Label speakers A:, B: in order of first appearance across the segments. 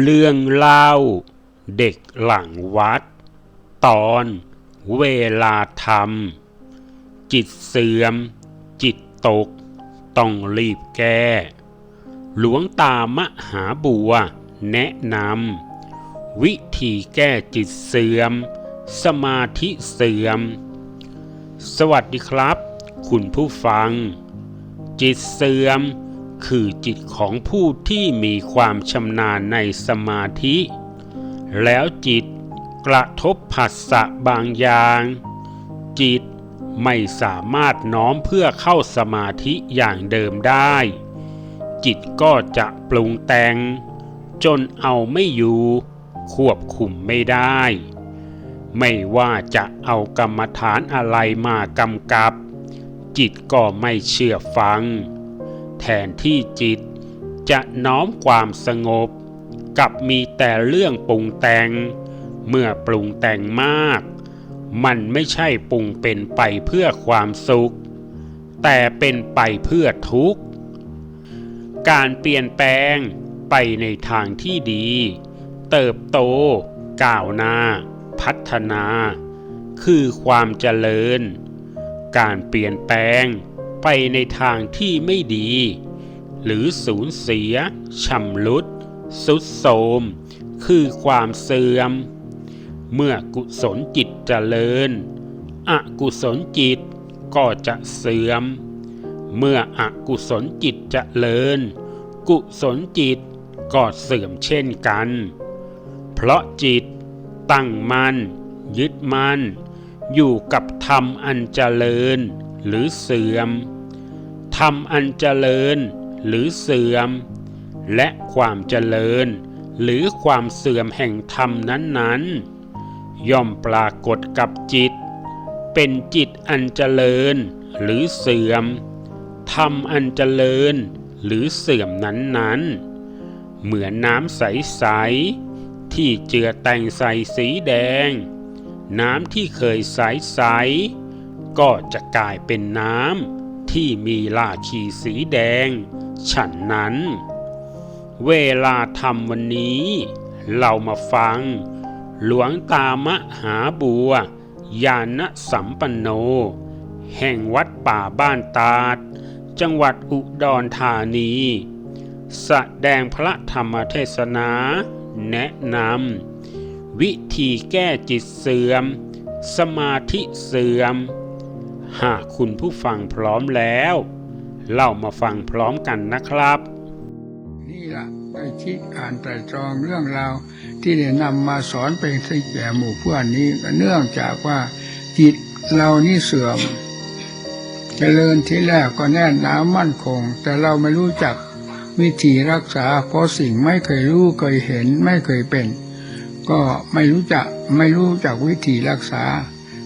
A: เรื่องเล่าเด็กหลังวัด ตอนเวลาทำจิตเสื่อม จิตตก ต้องรีบแก้ หลวงตามหาบัวแนะนำวิธีแก้จิตเสื่อม สมาธิเสื่อม สวัสดีครับ คุณผู้ฟัง จิตเสื่อม คือจิตของผู้ที่มีความชำนาญในสมาธิ แล้วจิตกระทบผัสสะบางอย่าง จิตไม่สามารถน้อมเพื่อเข้าสมาธิอย่างเดิมได้ จิตก็จะปรุงแต่ง จนเอาไม่อยู่ ควบคุมไม่ได้ ไม่ว่าจะเอากรรมฐานอะไรมากำกับ จิตก็ไม่เชื่อฟัง แทนที่จิต จะน้อมความสงบ กับมีแต่เรื่องปรุงแต่ง เมื่อปรุงแต่งมาก มันไม่ใช่ปรุงเป็นไปเพื่อความสุข แต่เป็นไปเพื่อทุกข์ การเปลี่ยนแปลงไปในทางที่ดี เติบโต ก้าวหน้า พัฒนา คือความเจริญ การเปลี่ยนแปลง ไปในทางที่ไม่ดี หรือสูญเสียชำรุดสุดโทมคือความเสื่อม เมื่อกุศลจิตเจริญ อกุศลจิตก็จะเสื่อม เมื่ออกุศลจิตเจริญ กุศลจิตก็เสื่อมเช่นกัน เพราะจิตตั้งมัน่นยึดมัน่นอยู่กับธรรมอันเจริญหรือเสื่อม ธรรมอันเจริญหรือเสื่อม และความเจริญ หรือความเสื่อมแห่งธรรมนั้นๆ ย่อมปรากฏกับจิต เป็นจิตอันเจริญหรือเสื่อมธรรมอันเจริญหรือเสื่อมนั้นๆ เหมือนน้ำใส ๆ ที่เจือแต่งใสสีแดง น้ำที่เคยใส ๆ ก็จะกลายเป็นน้ำ ที่มีลาขีสีแดง ฉันนั้น เวลาทำวันนี้ เรามาฟัง หลวงตามหาบัว ญาณสัมปันโน แห่งวัดป่าบ้านตาด จังหวัดอุดรธานี แสดงพระธรรมเทศนา แนะนำวิธีแก้จิตเสื่อม สมาธิเสื่อม หากคุณผู้ฟังพร้อมแล้วเรามาฟังพร้อมกันนะครับ
B: นี่ล่ะได้คิดอ่านไตรตรองเรื่องราวที่ได้นำมาสอนเป็นสิ่งแก่หมู่เพื่อนนี้ก็เนื่องจากว่าจิตเรานี่เสื่อมเจริญที่แรกก็แน่นหนามั่นคง แต่เราไม่รู้จักวิธีรักษา เพราะสิ่งไม่เคยรู้เคยเห็นไม่เคยเป็น ก็ไม่รู้จักไม่รู้จักวิธีรักษา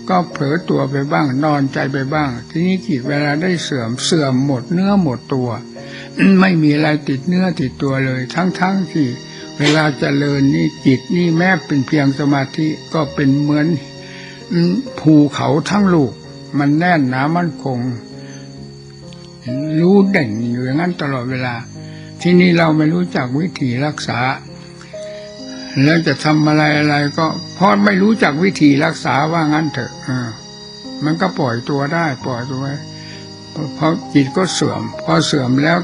B: ก็เผลอตัวไปบ้าง นอนใจไปบ้าง ทีนี้จิตเวลาได้เสื่อมเสื่อมหมดเนื้อหมดตัว ไม่มีอะไรติดเนื้อติดตัวเลย ทั้งๆที่ เวลาเจริญนี่จิตนี่แม้เป็นเพียงสมาธิก็เป็นเหมือนภูเขาทั้งลูก มันแน่นหนามั่นคง รู้เด่นอยู่อย่างนั้นตลอดเวลา ที่นี่เราไม่รู้จักวิธีรักษา แล้วจะทำอะไรอะไรก็เพราะไม่รู้จักวิธีรักษาว่างั้นเถอะมันก็ปล่อยตัวได้ปล่อยตัวไว้เพราะจิตก็เสื่อม พอเสื่อมแล้ว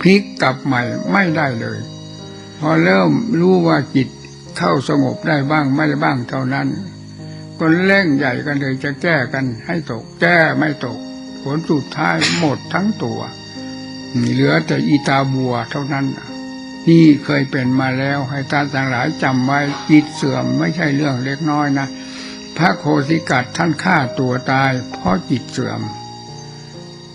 B: พลิกกลับใหม่ไม่ได้เลย พอเริ่มรู้ว่าจิตเข้าสงบได้บ้างไม่ได้บ้างเท่านั้น ก็เร่งใหญ่กันเลยจะแก้กันให้ตก แก้ไม่ตก ผลสุดท้ายหมดทั้งตัว เหลือแต่อีตาบัวเท่านั้น นี่เคยเป็นมาแล้วให้ตาต่างหลายจำไว้จิตเสื่อมไม่ใช่เรื่องเล็กน้อยนะพระโคสิกัดท่านฆ่าตัวตาย เพราะจิตเสื่อม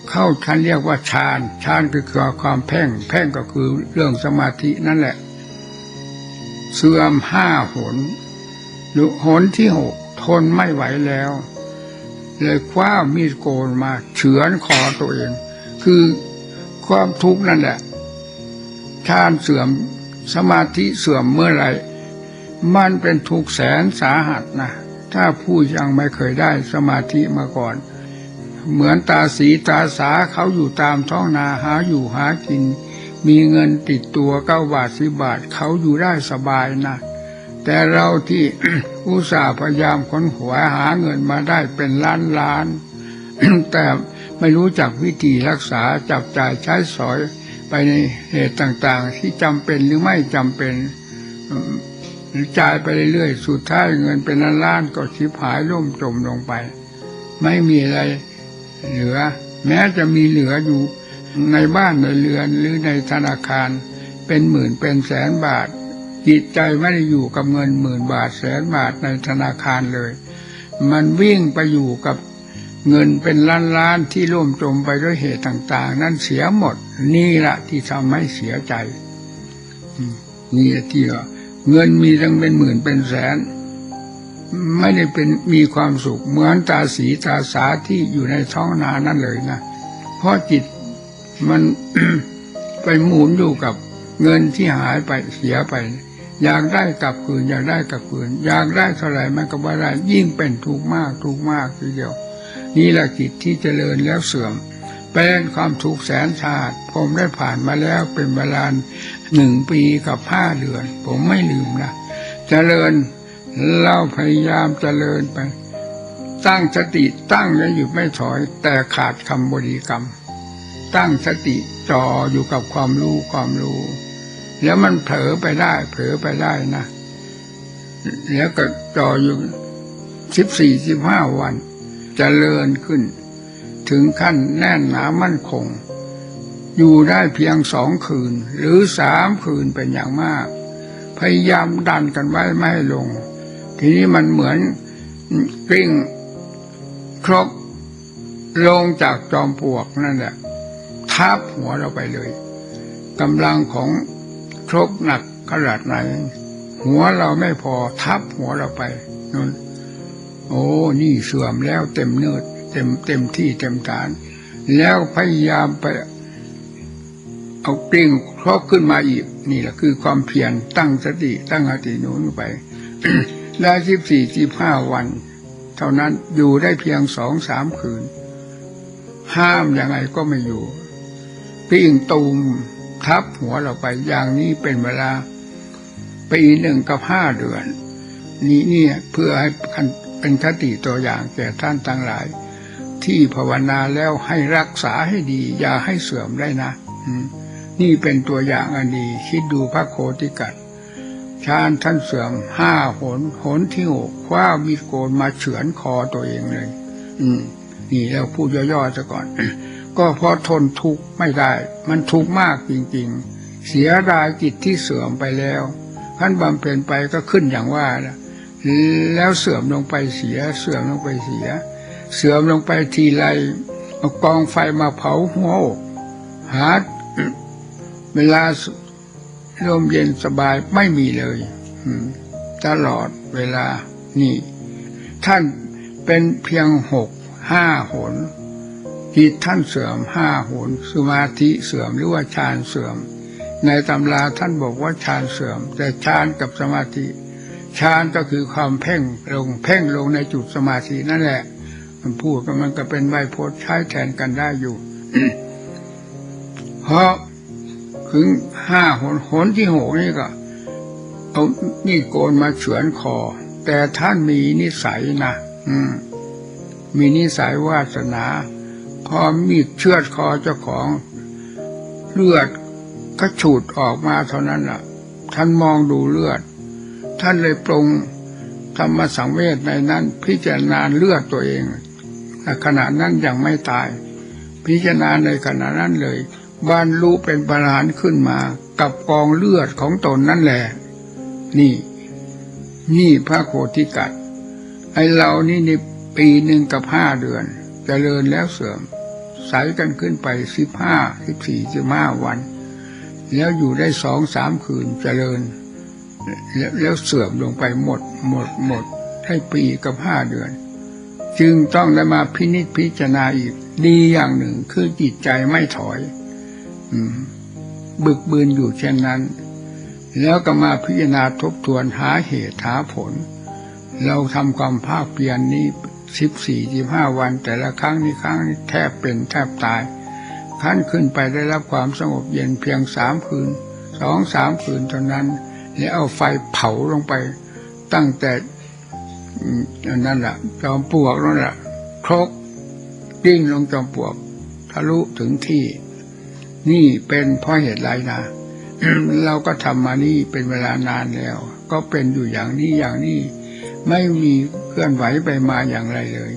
B: เข้าท่านเรียกว่าฌานฌานคือความเพ่งเพ่งก็คือเรื่องสมาธินั่นแหละ เสื่อมห้าหนหรือหนที่หกทนไม่ไหวแล้ว เลยคว้ามีดโกนมาเฉือนคอตัวเอง คือความทุกข์นั่นแหละ ฌานเสื่อมสมาธิเสื่อมเมื่อไหร่ มันเป็นทุกแสนสาหัสนะ ถ้าผู้ยังไม่เคยได้สมาธิมาก่อน เหมือนตาสีตาสาเขาอยู่ตามท้องนาหาอยู่หากิน มีเงินติดตัวเก้าบาทสิบาทเขาอยู่ได้สบายนะ แต่เราที่อุตส่าห์พยายามค้นขวหาเงินมาได้เป็นล้านล้าน แต่ไม่รู้จักวิธีรักษาจับจ่ายใช้สอย ไปในเหตุต่างๆ ที่จำเป็นหรือไม่จำเป็นอืมจ่ายไปเรื่อยๆ สุดท้ายเงินเป็นล้านๆก็ชิบหายล่มจมลงไป ไม่มีอะไรเหลือ แม้จะมีเหลืออยู่ในบ้านในเรือนหรือในธนาคาร เป็นหมื่นเป็นแสนบาท จิตใจไม่ได้อยู่กับเงินหมื่นบาทแสนบาทในธนาคารเลย มันวิ่งไปอยู่กับ เงินเป็นล้านล้านที่ร่วมจมไปด้วยเหตุต่าง ๆ นั้นเสียหมด นี่แหละที่ทำให้เสียใจนี่ที่ว่าเงินมีทั้งเป็นหมื่นเป็นแสน ไม่ได้เป็นมีความสุข เหมือนตาสีตาสาที่อยู่ในท้องนานั่นเลยนะเพราะจิตมันไปหมุนอยู่กับเงินที่หายไปเสียไป อยากได้กลับคืนอยากได้กลับคืน อยากได้เท่าไหร่มันก็ไม่ได้ยิ่งเป็นทุกข์มากทุกข์มากทีเดียว นี่แหละจิตที่เจริญแล้วเสื่อม เป็นความทุกข์แสนชาติผมได้ผ่านมาแล้วเป็นเวลาหนึ่งปีกับห้าเดือน ผมไม่ลืมนะเจริญเราพยายามเจริญไป ตั้งสติตั้งแล้วอยู่ไม่ถอย แต่ขาดคำบริกรรม ตั้งสติจ่ออยู่กับความรู้ความรู้ แล้วมันเผลอไปได้ เผลอไปได้นะแล้วก็จ่ออยู่สิบสี่สิบห้าวัน จเจริญขึ้น ถึงขั้นแน่นหนามั่นคง อยู่ได้เพียงสองคืน หรือสามคืนเป็นอย่างมาก พยายามดันกันไว้ไม่ให้ลง ทีนี้มันเหมือนกลิ้งครกลงจากจอมปลวกนั่นแหละทับหัวเราไปเลยกำลังของครกหนักขนาดไหน หัวเราไม่พอทับหัวเราไปนั่น โอ้ นี่เสื่อมแล้วเต็มเนื้อเต็มเต็มที่เต็มฐาน แล้วพยายามไปเอากลิ้งครกขึ้นมาอีก นี่แหละคือความเพียรตั้งสติ ตั้งสติหนุนไปแล้สิบสี่สิบห้าวัน เท่านั้นอยู่ได้เพียงสองสามคืน ห้ามยังไงก็ไม่อยู่ปิ้งตูมทับหัวเราไปอย่างนี้เป็นเวลาปีหนึ่งกับห้าเดือน นี่เนี่ยเพื่อให้ เป็นคติตัวอย่างแก่ท่านทั้งหลาย ที่ภาวนาแล้วให้รักษาให้ดี อย่าให้เสื่อมได้นะนี่เป็นตัวอย่างอันดี คิดดูพระโคติกัดชาญท่านเสื่อมห้าหนหนที่หกคว้ามีดโกนมาเฉือนคอตัวเองเลย อืม นี่แล้วพูดย่อๆซะก่อน ก็เพราะทนทุกข์ไม่ได้ มันทุกข์มากจริง ๆ เสียดายจิตที่เสื่อมไปแล้วท่านบำเพ็ญไปก็ขึ้นอย่างว่านะ แล้วเสื่อมลงไปเสีย เสื่อมลงไปเสีย เสื่อมลงไปทีไรเอากองไฟมาเผาหัวอกหาเวลาลมเย็นสบายไม่มีเลยตลอดเวลานี่ ท่านเป็นเพียงหกห้าหนจิตท่านเสื่อมห้าหนสมาธิเสื่อมหรือว่าฌานเสื่อม ในตำราท่านบอกว่าฌานเสื่อม แต่ฌานกับสมาธิ ฌานก็คือความเพ่งลงเพ่งลงในจุดสมาธินั่นแหละ มันพูดกันมันก็เป็นไวยพจน์ใช้แทนกันได้อยู่ เพราะถึงห้าหนหนที่หกนี่ก็เอานี่โกนมาเฉือนคอ แต่ท่านมีนิสัยนะอืม มีนิสัยวาสนา พอมีดเชือดคอเจ้าของเลือดก็ฉูดออกมาเท่านั้นล่ะ ท่านมองดูเลือด ท่านเลยปรงธรรมสังเวชในนั้น พิจารณาเลือดตัวเองขณะนั้นยังไม่ตาย พิจารณาในขณะนั้นเลยบรรลุเป็นประหารขึ้นมา กับกองเลือดของตนนั่นแหละ นี่ นี่พระโคติกัดไอเรานี่ในปีหนึ่งกับห้าเดือนจเจริญแล้วเสื่อมใสกันขึ้นไปสิบห้าสิบสี่สิบห้าวัน แล้วอยู่ได้สองสามคืนเจริญ แล้วเสื่อมลงไปหมดหมดหมดให้ปีกับห้าเดือน จึงต้องได้มาพินิจพิจารณาอีกดีอย่างหนึ่งคือจิตใจไม่ถอยอบึกบืนอยู่เช่นนั้น แล้วก็มาพิจารณาทบทวนหาเหตุหาผล เราทำความภาคเพียรนนี้สิบสี่สิบห้าวัน แต่ละครั้งนี้ครั้งนี้แทบเป็นแทบตายท่านขึ้นไปได้รับความสงบเย็นเพียงสามคืนสองสามคืนเท่านั้น แล้วเอาไฟเผาลงไป ตั้งแต่นั่นแหละจอมปลวกนั่นแหละครกดิ้งลงจอมปลวก ทะลุถึงที่ นี่เป็นเพราะเหตุไรนะเราก็ทำมานี่เป็นเวลานานแล้ว ก็เป็นอยู่อย่างนี้อย่างนี้ ไม่มีเคลื่อนไหวไปมาอย่างไรเลย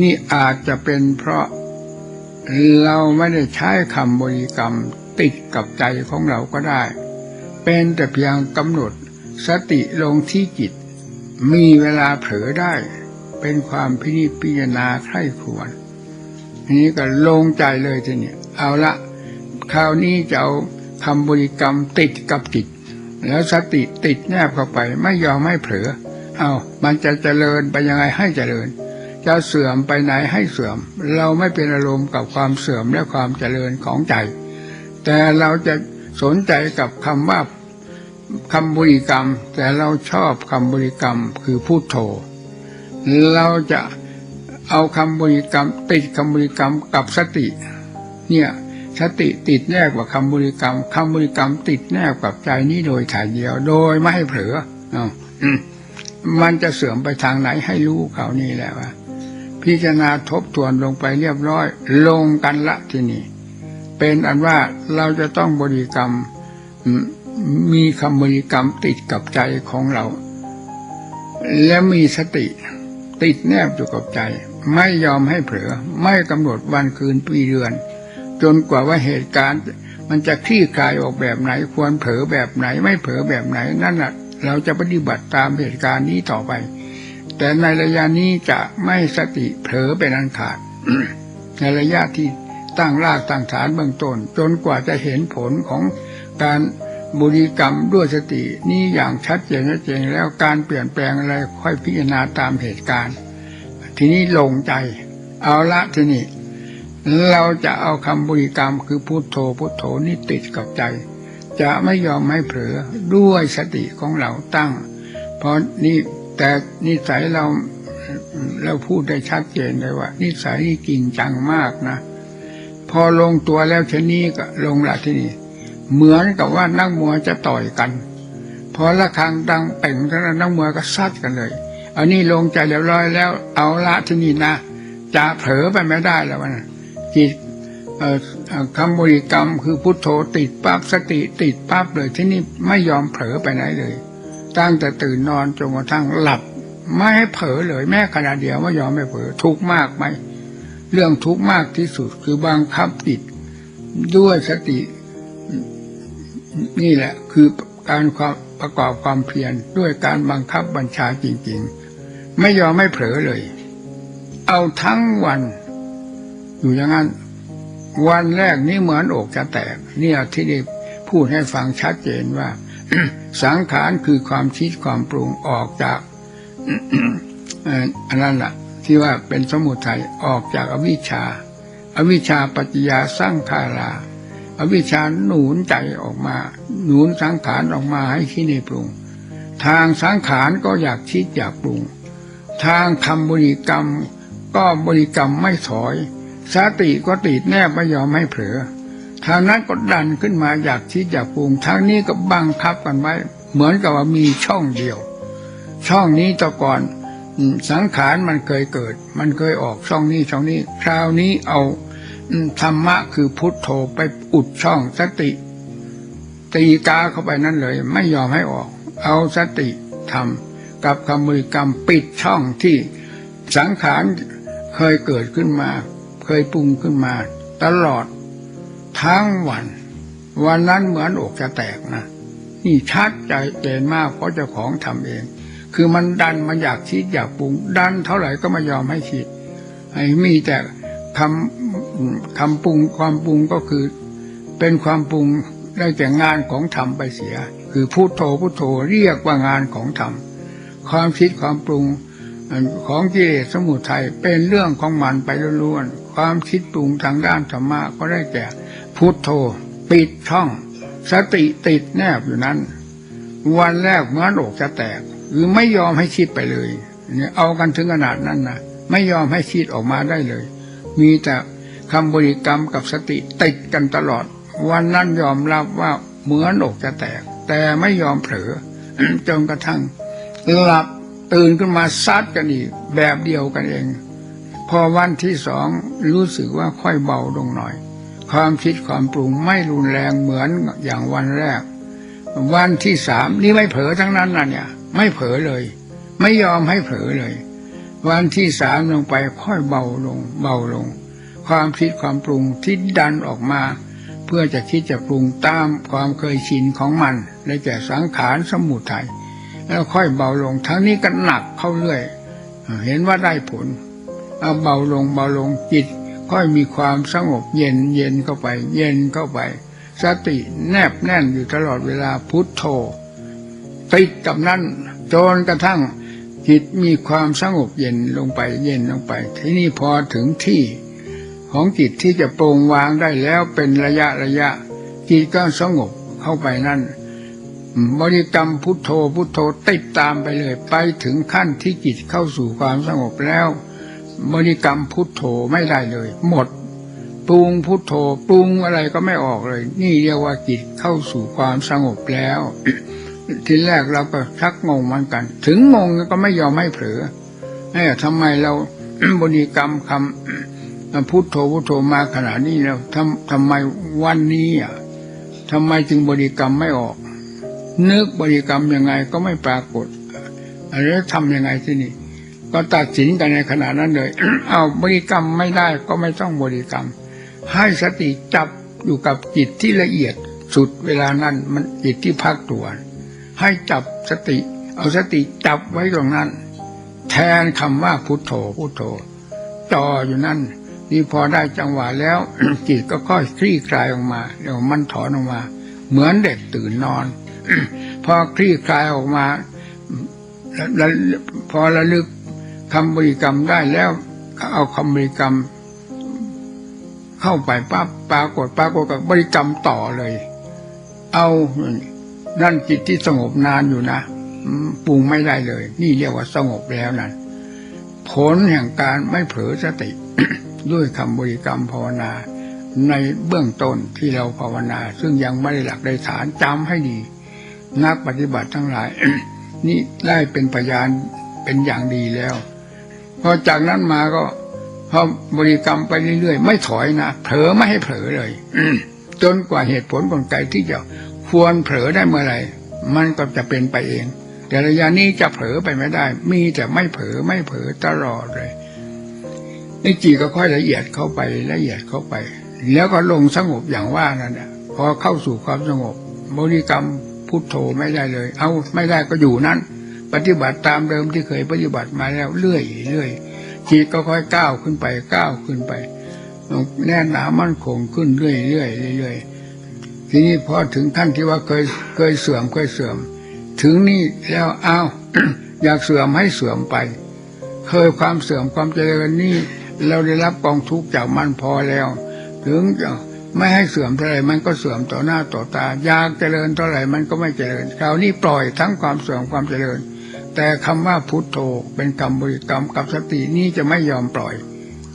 B: นี่อาจจะเป็นเพราะเราไม่ได้ใช้คำบริกรรมติดกับใจของเราก็ได้ เป็นแต่เพียงกำหนดสติลงที่จิต มีเวลาเผลอได้ เป็นความพินิจพิจารณาใคร่ควญทีนี้ก็ลงใจเลยทีนี้เอาละคราวนี้จะเอาคำบริกรรมติดกับจิต แล้วสติติดแนบเข้าไป ไม่ยอมให้เผลอ เอามันจะเจริญไปยังไงให้เจริญ จะเสื่อมไปไหนให้เสื่อม เราไม่เป็นอารมณ์กับความเสื่อมและความเจริญของใจ แต่เราจะสนใจกับคำว่า คำบริกรรม แต่เราชอบคำบริกรรมคือพูดโธเราจะเอาคำบริกรรม ติดคำบริกรรมกับสติ เนี่ยสติติดแนบกับคำบริกรรมคำบริกรรมติดแนบกับใจนี้โดยถ่ายเดียว โดยไม่ให้เผลอเอาอืมมันจะเสื่อมไปทางไหนให้รู้เขานี่แหละว่าพิจารณาทบทวนลงไปเรียบร้อย ลงกันละที่นี่เป็นอันว่าเราจะต้องบริกรรม มีคำบริกรรมติดกับใจของเรา และมีสติติดแนบอยู่กับใจ ไม่ยอมให้เผลอ ไม่กำหนดวันคืนปีเดือน จนกว่าว่าเหตุการณ์ มันจะคลี่คลายออกแบบไหน ควรเผลอแบบไหน ไม่เผลอแบบไหนนั่นแหละเราจะปฏิบัติตามเหตุการณ์นี้ต่อไป แต่ในระยะนี้จะไม่สติเผลอเป็นอันขาด ในระยะที่ตั้งรากตั้งฐานเบื้องต้น จนกว่าจะเห็นผลของการ บริกรรมด้วยสตินี่อย่างชัดเจนชัดเจนแล้วการเปลี่ยนแปลงอะไรค่อยพิจารณาตามเหตุการณ์ ทีนี้ลงใจ เอาละทีนี้เราจะเอาคำบริกรรมคือพุโทโธพุโทโธนี่ติดกับใจ จะไม่ยอมให้เผลอด้วยสติของเราตั้ง เพราะนี่แต่นิสัยเราเราพูดได้ชัดเจนเลยว่า นิสัยนี่จริงจังมากนะ พอลงตัวแล้วชนี้ก็ลงละที่นี่ เหมือนกับว่านักมวยจะต่อยกันพอละครังดังเป่งเท่านั้นนักมวยก็ซัดกันเลย อันนี้ลงใจเรียบร้อยแล้ว เอาละที่นี่นะจะเผลอไปไม่ได้แล้วนะจิตคำบริกรรมคือพุทโธติดปั๊บสติติดปั๊บเลยที่นี่ไม่ยอมเผลอไปไหนเลย ตั้งแต่ตื่นนอนจนกระทั่งหลับ ไม่ให้เผลอเลยแม้ขณะเดียวไม่ยอมไม่เผลอทุกมากไหมเรื่องทุกมากที่สุดคือบังคับจิตด้วยสติ นี่แหละคือการความประกอบความเพียรด้วยการบังคับบัญชาจริง ๆ ไม่ยอมไม่เผลอเลย เอาทั้งวัน อยู่อย่างนั้น วันแรกนี่เหมือนอกจะแตก เนี่ยที่ได้พูดให้ฟังชัดเจนว่า สังขารคือความคิดความปรุงออกจากอันนั้นแหละที่ว่าเป็นสมุทัยออกจากอวิชชา อวิชชาปัจจยาสร้างคารา อวิชชาหนุนใจออกมา หนุนสังขารออกมาให้คิดให้ปรุง ทางสังขารก็อยากคิดอยากปรุง ทางคำบริกรรมก็บริกรรมไม่ถอย สติก็ติดแนบไม่ยอมให้เผลอทางนั้นก็ดันขึ้นมาอยากคิดอยากปรุง ทางนี้ก็บังคับกันไว้ เหมือนกับว่ามีช่องเดียว ช่องนี้ต่ก่อนสังขารมันเคยเกิด มันเคยออกช่องนี้ช่องนี้ คราวนี้เอา ธรรมะคือพุทโธไปอุดช่องสติ ตีกาเข้าไปนั่นเลย ไม่ยอมให้ออก เอาสติทำกับคำบริกรรมปิดช่องที่สังขารเคยเกิดขึ้นมา เคยปรุงขึ้นมา ตลอดทั้งวัน วันนั้นเหมือนอกจะแตกนะนี่ชัดใจเจนมากเพราะเจ้าของทำเอง คือมันดันมันอยากคิดอยากปรุง ดันเท่าไหร่ก็ไม่ยอมให้คิดให้มีแต่คำ คำปรุงความปรุงก็คือ เป็นความปรุงได้แต่งานของธรรมไปเสีย คือพุโทโธพุโทโธเรียกว่างานของธรรมความคิดความปรุงของกิเลสสมุทัยเป็นเรื่องของมันไปล้วนๆความคิดปรุงทางด้านธรรมะก็ได้แก่พุโทโธ ปิดช่อง สติติดแนบอยู่นั้น วันแรกเมื่อนอกจะแตกหรือไม่ยอมให้คิดไปเลยนี่ยเอากันถึงขนาดนั้นนะไม่ยอมให้คิดออกมาได้เลย มีแต่ คำบริกรรมกับสติติดกันตลอด วันนั้นยอมรับว่าเหมือนอกจะแตก แต่ไม่ยอมเผลอจนกระทั่ง หลับตื่นขึ้นมาซัดกันอีกแบบเดียวกันเอง พอวันที่สองรู้สึกว่าค่อยเบาลงหน่อย ความคิดความปรุงไม่รุนแรงเหมือนอย่างวันแรก วันที่สามนี่ไม่เผลอทั้งนั้นนะเนี่ย ไม่เผลอเลย ไม่ยอมให้เผลอเลย วันที่สามลงไปค่อยเบาลง เบาลง ความคิดความปรุงที่ดันออกมา เพื่อจะคิดจะปรุงตามความเคยชินของมันและแก่สังขารสมุทัยแล้วค่อยเบาลงทั้งนี้ก็หนักเข้าเรื่อย เห็นว่าได้ผลเอาเบาลงเบาลงจิตค่อยมีความสงบเย็นเย็นเข้าไป เย็นเข้าไป สติแนบแน่นอยู่ตลอดเวลาพุทโธติดกับนั่นจนกระทั่งจิตมีความสงบเย็นลงไปเย็นลงไป ที่นี่พอถึงที่ ของจิตที่จะโปร่งวางได้แล้วเป็นระยะระยะ จิตก็สงบเข้าไปนั่น บริกรรมพุทโธพุทโธติดตามไปเลยไปถึงขั้นที่จิตเข้าสู่ความสงบแล้ว บริกรรมพุทโธไม่ได้เลย หมดปรุงพุทโธปรุงอะไรก็ไม่ออกเลย นี่เรียกว่าจิตเข้าสู่ความสงบแล้ว ทีแรกเราก็ชักงงเหมือนกัน ถึงงงก็ไม่ยอมให้เผลอเอ๊ะทำไมเราบริกรรมคำ พุทโธพุทโธมาขนาดนี้แล้วทำทำไมวันนี้อะทำไมจึงบริกรรมไม่ออก นึกบริกรรมยังไงก็ไม่ปรากฏแล้วทำยังไงที่นี่ ก็ตัดสินกันในขณะนั้นเลย เอาบริกรรมไม่ได้ก็ไม่ต้องบริกรรม ให้สติจับอยู่กับจิตที่ละเอียดสุดเวลานั้นมันจิตที่พักตัว ให้จับสติ เอาสติจับไว้ตรงนั้น แทนคำว่าพุทโธพุทโธจ่ออยู่นั่น นี่พอได้จังหวะแล้วจิตก็ค่อยคลี่คลายออกมาเดี๋ยวมันถอนออกมา เหมือนเด็กตื่นนอน พอคลี่คลายออกมาพอระลึกคำบริกรรมได้แล้วเอาคำบริกรรม เข้าไปปั๊บปรากฏปรากฏกับบริกรรมต่อเลย เอานั่นจิตที่สงบนานอยู่นะปรุงไม่ได้เลย นี่เรียกว่าสงบแล้วนั่นผลแห่งการไม่เผลอสติ ด้วยคำบริกรรมภาวนา ในเบื้องต้นที่เราภาวนา ซึ่งยังไม่ได้หลักได้ฐานจำให้ดี นักปฏิบัติทั้งหลาย นี่ได้เป็นพยานเป็นอย่างดีแล้วพอจากนั้นมาก็พอบริกรรมไปเรื่อยๆ ไม่ถอยนะเผลอไม่ให้เผลอเลยจนกว่าเหตุผลกลไกที่จะควรเผลอได้เมื่อไหร่มันก็จะเป็นไปเอง แต่ระยะนี้จะเผลอไปไม่ได้ มีแต่ไม่เผลอไม่เผลอตลอดเลย นี่จีก็ค่อยละเอียดเข้าไปละเอียดเข้าไป แล้วก็ลงสงบอย่างว่านั่นแหละพอเข้าสู่ความสงบบริกรรมพุทโธไม่ได้เลย เอาไม่ได้ก็อยู่นั้น ปฏิบัติตามเดิมที่เคยปฏิบัติมาแล้วเรื่อยเรื่อยจิตก็ค่อยก้าวขึ้นไปก้าวขึ้นไปแน่นหนามั่นคงขึ้นเรื่อยเรื่อยเรื่อยทีนี้พอถึงขั้นที่ว่าเคยเคยเสื่อมเคยเสื่อม ถึงนี่แล้วอ้าวอยากเสื่อมให้เสื่อมไป เคยความเสื่อมความเจริญนี่ เราได้รับกองทุกข์จากมันพอแล้ว ถึงจะไม่ให้เสื่อมเท่าไรมันก็เสื่อมต่อหน้าต่อตา อยากเจริญเท่าไหร่มันก็ไม่เจริญคราวนี้ปล่อยทั้งความเสื่อมความเจริญ แต่คำว่าพุทโธเป็นคำบริกรรมกับสตินี้จะไม่ยอมปล่อย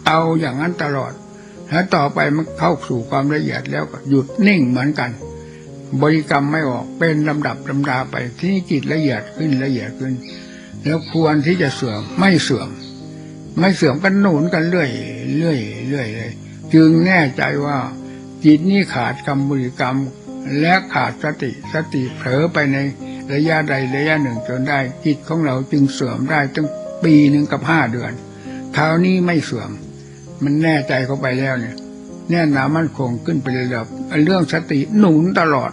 B: เอาอย่างนั้นตลอดแล้วต่อไปมันเข้าสู่ความละเอียดแล้วก็หยุดนิ่งเหมือนกัน บริกรรมไม่ออกเป็นลำดับลำดาไปที่นี่จิตละเอียดขึ้นละเอียดขึ้น แล้วควรที่จะเสื่อมไม่เสื่อม ไม่เสื่อมกันหนุนกันเรื่อยเรื่อยเรื่อยเลย จึงแน่ใจว่าจิตนี้ขาดคำบริกรรม และขาดสติสติเผลอไปในระยะใดระยะหนึ่งจนได้ จิตของเราจึงเสื่อมได้ตั้งปีหนึ่งกับห้าเดือนคราวนี้ไม่เสื่อม มันแน่ใจเข้าไปแล้วเนี่ย แน่นหนามั่นคงขึ้นไปเลยแบเรื่องสติหนุนตลอด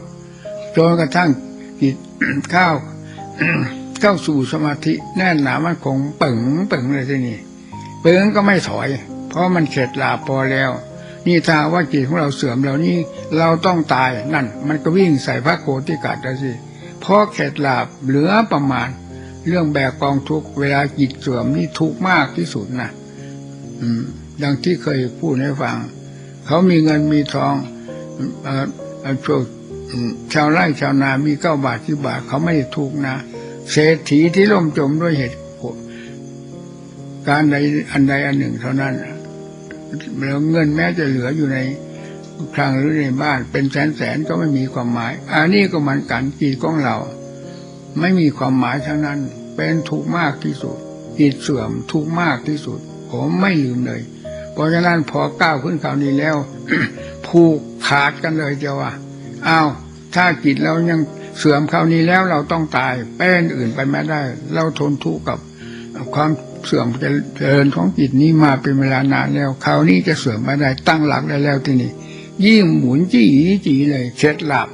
B: จนกระทั่งจิตเข้าเข้าสู่สมาธิแน่นหนามั่นคงปึงปึงเลยที่นี่ ปึงก็ไม่ถอย เพราะมันเข็ดลาบพอแล้ว นี่ถ้าว่าจิตของเราเสื่อมเหล่านี้เราต้องตายนั่น มันก็วิ่งใส่พระโคติกัดแล้วสิเพราะเข็ดลาบเหลือประมาณ เรื่องแบกกองทุกเวลาจิตเสื่อมนี่ทุกมากที่สุดนะอืมดังที่เคยพูดให้ฟัง เขามีเงินมีทองเอ่อเอ่วชาวไร่ชาวนามีเก้าบาทที่บาทเขาไม่ได้ทุกนะเศรษฐีที่ล่มจมด้วยเหตุ การใดอันใดอันหนึ่งเท่านั้นแล้วเงินแม้จะเหลืออยู่ในคลังหรือในบ้านเป็นแสนแสนก็ไม่มีความหมาย อันนี้ก็มันกันจิตของเรา ไม่มีความหมายทั้งนั้น เป็นทุกมากที่สุดจิตเสื่อมทุกมากที่สุด ผมไม่ลืมเลย เพราะฉะนั้นพอก้าวขึ้นคราวนี้แล้ว ผูกขาดกันเลยเจ้าว่าอ้าวถ้าจิตเรายังเสื่อมคราวนี้แล้วเราต้องตายเป็นอื่นไปไม่ได้ เราทนทุกข์กับความ เสื่อมเจริญของจิตนี้มาเป็นเวลานานแล้วคราวนี้จะเสื่อมไม่ได้ตั้งหลักได้แล้วที่นี่ยิ่งหมุนจี้จีเลยเช็ดหลับ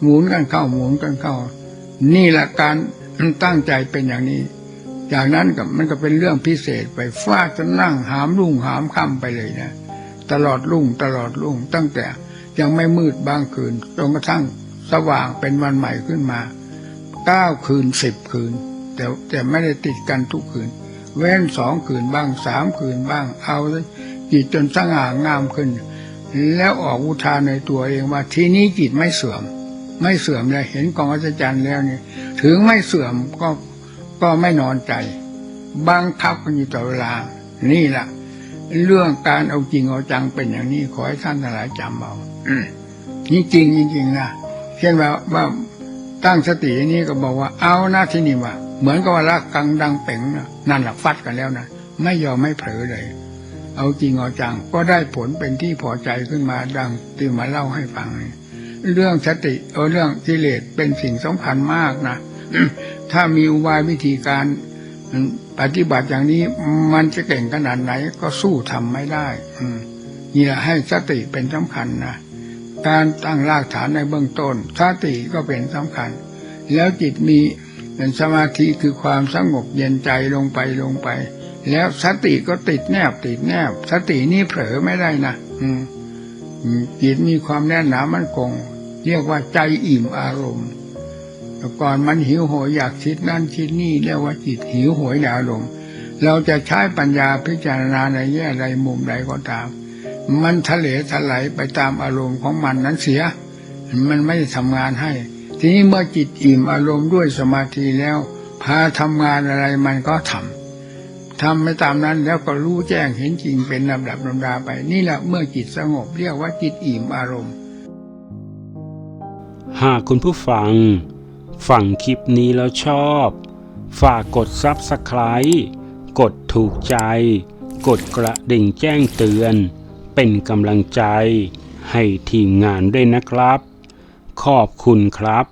B: หมุนกันเข้าหมุนกันเข้า นี่แหละการตั้งใจเป็นอย่างนี้ จากนั้นกับมันก็เป็นเรื่องพิเศษไปฟาดจะนั่งหามรุ่งหามค่ำไปเลยนะตลอดรุ่งตลอดรุ่งตั้งแต่ยังไม่มืดบางคืนจนกระทั่งสว่างเป็นวันใหม่ขึ้นมาเก้าคืนสิบคืน แต่แต่ไม่ได้ติดกันทุกคืน เว้นสองคืนบ้างสามคืนบ้าง เอาเลยจิตจนสง่างามขึ้น แล้วออกอุทานในตัวเองว่าทีนี้จิตไม่เสื่อม ไม่เสื่อมเลยเห็นกองอัศจรรย์แล้วนี่ถึงไม่เสื่อมก็ก็ไม่นอนใจบังคับกันอยู่ตลอดเวลา นี่แหละเรื่องการเอาจริงเอาจังเป็นอย่างนี้ ขอให้ท่านทั้งหลายจำเอาอนี่จริงจริงๆนะเช่นว่าว่าตั้งสติอย่างนี้ก็บอกว่าเอาหน้าที่นี่ว่า เหมือนกับว่ารักกังดังเป่งนะนั่นหละฟัดกันแล้วนะไม่ยอมไม่เผลอเลย เอาจริงเอาจังก็ได้ผลเป็นที่พอใจขึ้นมาดังที่มาเล่าให้ฟัง เรื่องสติเออเรื่องกิเลสเป็นสิ่งสำคัญมากนะถ้ามีอุบายวิธีการปฏิบัติอย่างนี้มันจะเก่งขนาดไหนก็สู้ทำไม่ได้นี่แหละให้สติเป็นสำคัญนะการตั้งรากฐานในเบื้องต้นสติก็เป็นสำคัญ แล้วจิตมี สมาธิคือความสงบเย็นใจลงไปลงไป แล้วสติก็ติดแนบติดแนบ สตินี่เผลอไม่ได้นะอืมจิตมีความแน่นหนามั่นคงเรียกว่าใจอิ่มอารมณ์แต่ก่อนมันหิวโหยอยากคิดนั่นคิดนี่เรียกว่าจิตหิวโหยในอารมณ์เราจะใช้ปัญญาพิจารณาในแง่ใดมุมใดก็ตาม มันทะเลทลายไปตามอารมณ์ของมันนั้นเสีย มันไม่ได้ทำงานให้ ทีนี้เมื่อจิตอิ่มอารมณ์ด้วยสมาธิแล้ว พาทำงานอะไรมันก็ทำทำไม่ตามนั้นแล้วก็รู้แจ้งเห็นจริงเป็นลำดับลำดาไป นี่แหละเมื่อจิตสงบเรียกว่าจิตอิ่มอารมณ์
A: หากคุณผู้ฟัง ฟังคลิปนี้แล้วชอบ ฝากกด Subscribe กดถูกใจ กดกระดิ่งแจ้งเตือน เป็นกำลังใจให้ทีมงานด้วยนะครับ ขอบคุณครับ